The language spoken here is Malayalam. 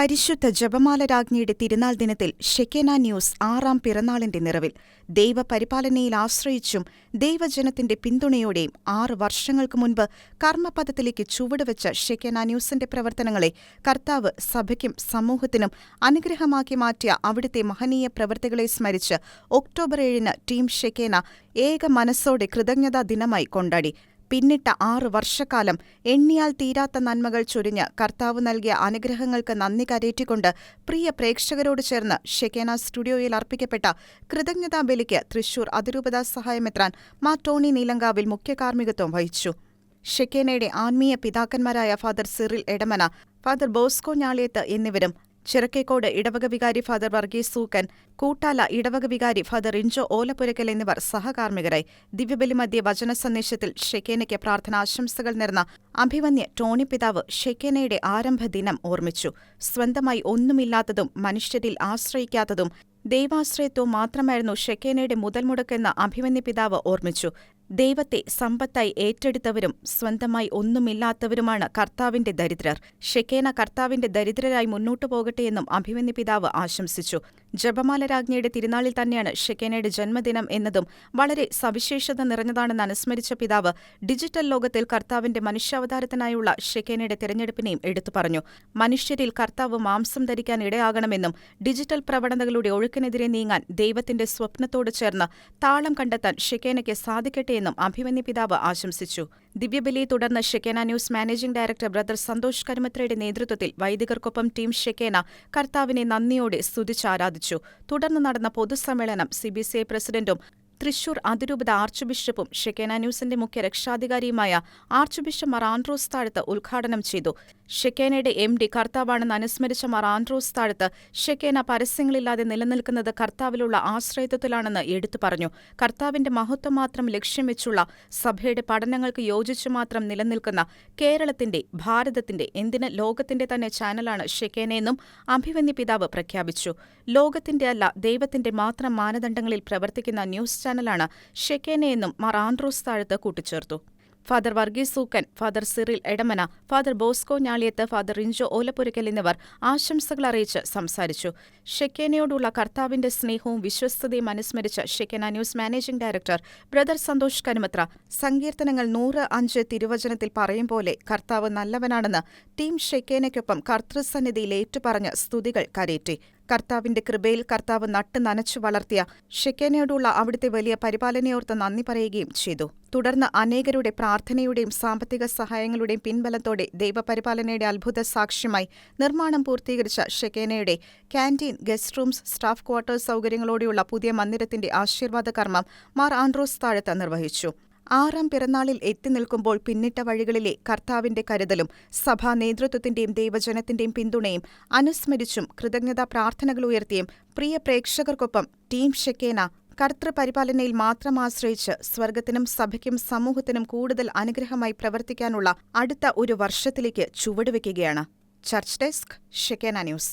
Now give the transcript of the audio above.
പരിശുദ്ധ ജപമാല രാജ്ഞിയുടെ തിരുനാൾ ദിനത്തിൽ ഷെക്കേന ന്യൂസ് ആറാം പിറന്നാളിന്റെ നിറവിൽ. ദൈവപരിപാലനയിൽ ആശ്രയിച്ചും ദൈവജനത്തിന്റെ പിന്തുണയോടെയും ആറ് വർഷങ്ങൾക്ക് മുൻപ് കർമ്മപഥത്തിലേക്ക് ചുവടുവെച്ച ഷെക്കേന ന്യൂസിന്റെ പ്രവർത്തനങ്ങളെ കർത്താവ് സഭയ്ക്കും സമൂഹത്തിനും അനുഗ്രഹമാക്കി മാറ്റിയ അവിടുത്തെ മഹനീയ പ്രവൃത്തികളെ സ്മരിച്ച് ഒക്ടോബർ ഏഴിന് ടീം ഷെക്കേന ഏക മനസ്സോടെ കൃതജ്ഞതാ ദിനമായി കൊണ്ടാടി. പിന്നിട്ട ആറ് വർഷക്കാലം എണ്ണിയാൽ തീരാത്ത നന്മകൾ ചൊരിഞ്ഞ് കർത്താവ് നൽകിയ അനുഗ്രഹങ്ങൾക്ക് നന്ദി കരേറ്റിക്കൊണ്ട് പ്രിയ പ്രേക്ഷകരോട് ചേർന്ന് ഷെക്കേന സ്റ്റുഡിയോയിൽ അർപ്പിക്കപ്പെട്ട കൃതജ്ഞതാ ബലിക്ക് തൃശൂർ അതിരൂപതാ സഹായമെത്രാൻ മാ ടോണി നീലങ്കാവിൽ മുഖ്യ കാർമ്മികത്വം വഹിച്ചു. ഷെക്കേനയുടെ ആത്മീയ പിതാക്കന്മാരായ father Cyril Edamana father Bosco Njaliyath എന്നിവരും ചിറക്കേക്കോട് ഇടവക വികാരി ഫാദർ വർഗീസ് സൂക്കൻ കൂട്ടാല ഇടവക വികാരി ഫാദർ ഇഞ്ചോ ഓലപ്പുരക്കൽ എന്നിവർ സഹകാർമ്മികരായി. ദിവ്യബലി മധ്യ വചന സന്ദേശത്തിൽ ഷെക്കേനയ്ക്ക് പ്രാർത്ഥനാശംസകൾ നേർന്ന അഭിമന്യ ടോണി പിതാവ് ഷെക്കേനയുടെ ആരംഭദിനം ഓർമ്മിച്ചു. സ്വന്തമായി ഒന്നുമില്ലാത്തതും മനുഷ്യരിൽ ആശ്രയിക്കാത്തതും ദൈവാശ്രയത്വം മാത്രമായിരുന്നു ഷെക്കേനയുടെ മുതൽമുടക്കെന്ന് അഭിമന്യ പിതാവ് ഓർമ്മിച്ചു. ദൈവത്തെ സമ്പത്തായി ഏറ്റെടുത്തവരും സ്വന്തമായി ഒന്നുമില്ലാത്തവരുമാണ് കർത്താവിന്റെ ദരിദ്രർ. ഷെക്കേന കർത്താവിന്റെ ദരിദ്രരായി മുന്നോട്ടു പോകട്ടെയെന്നും അഭിമന്യ പിതാവ് ആശംസിച്ചു. ജപമാല രാജ്ഞിയുടെ തിരുനാളിൽ തന്നെയാണ് ഷെക്കേനയുടെ ജന്മദിനം എന്നതും വളരെ സവിശേഷത നിറഞ്ഞതാണെന്ന് അനുസ്മരിച്ച പിതാവ് ഡിജിറ്റൽ ലോകത്തിൽ കർത്താവിന്റെ മനുഷ്യാവതാരത്തിനായുള്ള ഷെക്കേനയുടെ തിരഞ്ഞെടുപ്പിനെയും എടുത്തു പറഞ്ഞു. മനുഷ്യരിൽ കർത്താവ് മാംസം ധരിക്കാൻ ഇടയാകണമെന്നും ഡിജിറ്റൽ പ്രവണതകളുടെ ഒഴുക്കിനെതിരെ നീങ്ങാൻ ദൈവത്തിന്റെ സ്വപ്നത്തോട് ചേർന്ന് താളം കണ്ടെത്താൻ ഷെക്കേനയ്ക്ക് സാധിക്കട്ടെ എന്നും അഭിമന്യ പിതാവ് ആശംസിച്ചു. ദിവ്യബലിയെ തുടർന്ന് Shekinah news managing director brother Santhosh കരുമത്രയുടെ നേതൃത്വത്തിൽ വൈദികർക്കൊപ്പം ടീം ഷെക്കേന കർത്താവിനെ നന്ദിയോടെ സ്തുതിച്ചാരാധിച്ചു തുടർന്ന് നടന്ന പൊതുസമ്മേളനം സിബിസിഐ പ്രസിഡന്റും തൃശൂർ അതിരൂപത ആർച്ച് ബിഷപ്പും ഷെക്കേന ന്യൂസിന്റെ മുഖ്യ രക്ഷാധികാരിയുമായ ആർച്ച് ബിഷപ്പ് മർ ആൻഡ്രോസ് താഴത്ത് ഉദ്ഘാടനം ചെയ്തു. ഷെക്കേനയുടെ എം ഡി കർത്താവാണെന്ന് അനുസ്മരിച്ച മർ ആൻഡ്രോസ് താഴത്ത് ഷെക്കേന പരസ്യങ്ങളില്ലാതെ നിലനിൽക്കുന്നത് കർത്താവിലുള്ള ആശ്രയത്വത്തിലാണെന്ന് എടുത്തു പറഞ്ഞു. കർത്താവിന്റെ മഹത്വം മാത്രം ലക്ഷ്യം വെച്ചുള്ള സഭയുടെ പഠനങ്ങൾക്ക് യോജിച്ചു മാത്രം നിലനിൽക്കുന്ന കേരളത്തിന്റെ ഭാരതത്തിന്റെ എന്തിന് ലോകത്തിന്റെ തന്നെ ചാനലാണ് ഷെക്കേനയെന്നും അഭിവന്യ പിതാവ് പ്രഖ്യാപിച്ചു. ലോകത്തിന്റെ അല്ല ദൈവത്തിന്റെ മാത്രം മാനദണ്ഡങ്ങളിൽ പ്രവർത്തിക്കുന്ന ന്യൂസ് ചാനലാണ് ഷെക്കേനയെന്നും മാർ ആൻഡ്രൂസ് താഴത്ത് കൂട്ടിച്ചേർത്തു. Father Varghese Sukkan father Cyril Edamana father Bosco Njaliyath father Rincho Olappurakkal എന്നിവർ ആശംസകൾ അറിയിച്ച് സംസാരിച്ചു. ഷെക്കേനയോടുള്ള കർത്താവിന്റെ സ്നേഹവും വിശ്വസ്തതയും അനുസ്മരിച്ച Shekinah news managing director brother Santhosh Kanumathra സങ്കീർത്തനങ്ങൾ നൂറ് അഞ്ച് തിരുവചനത്തിൽ പറയും പോലെ കർത്താവ് നല്ലവനാണെന്ന് ടീം ഷെക്കേനയ്ക്കൊപ്പം കർത്തൃസന്നിധിയിൽ ഏറ്റുപറഞ്ഞ് സ്തുതികൾ കരേറ്റി. കർത്താവിന്റെ കൃപയിൽ കർത്താവ് നട്ട് നനച്ചു വളർത്തിയ ഷെക്കേനയോടുള്ള അവിടുത്തെ വലിയ പരിപാലനയോർത്ത് നന്ദി പറയുകയും ചെയ്തു. തുടർന്ന് അനേകരുടെ പ്രാർത്ഥനയുടെയും സാമ്പത്തിക സഹായങ്ങളുടെയും പിൻബലത്തോടെ ദൈവപരിപാലനയുടെ അത്ഭുത സാക്ഷ്യമായി നിർമ്മാണം പൂർത്തീകരിച്ച ഷെക്കേനയുടെ canteen guest rooms staff quarters സൗകര്യങ്ങളോടെയുള്ള പുതിയ മന്ദിരത്തിന്റെ ആശീർവാദ കർമ്മം മാർ ആൻഡ്രോസ് താഴത്ത് നിർവഹിച്ചു. ആറാം പിറന്നാളിൽ എത്തി നിൽക്കുമ്പോൾ പിന്നിട്ട വഴികളിലെ കർത്താവിന്റെ കരുതലും സഭാ നേതൃത്വത്തിന്റെയും ദൈവജനത്തിന്റെയും പിന്തുണയും അനുസ്മരിച്ചും കൃതജ്ഞതാ പ്രാർത്ഥനകൾ ഉയർത്തിയും പ്രിയ പ്രേക്ഷകർക്കൊപ്പം ടീം ഷെക്കേന കർത്തൃപരിപാലനയിൽ മാത്രം ആശ്രയിച്ച് സ്വർഗത്തിനും സഭയ്ക്കും സമൂഹത്തിനും കൂടുതൽ അനുഗ്രഹമായി പ്രവർത്തിക്കാനുള്ള അടുത്ത ഒരു വർഷത്തിലേക്ക് ചുവടുവെക്കുകയാണ്. Church desk Shekinah news.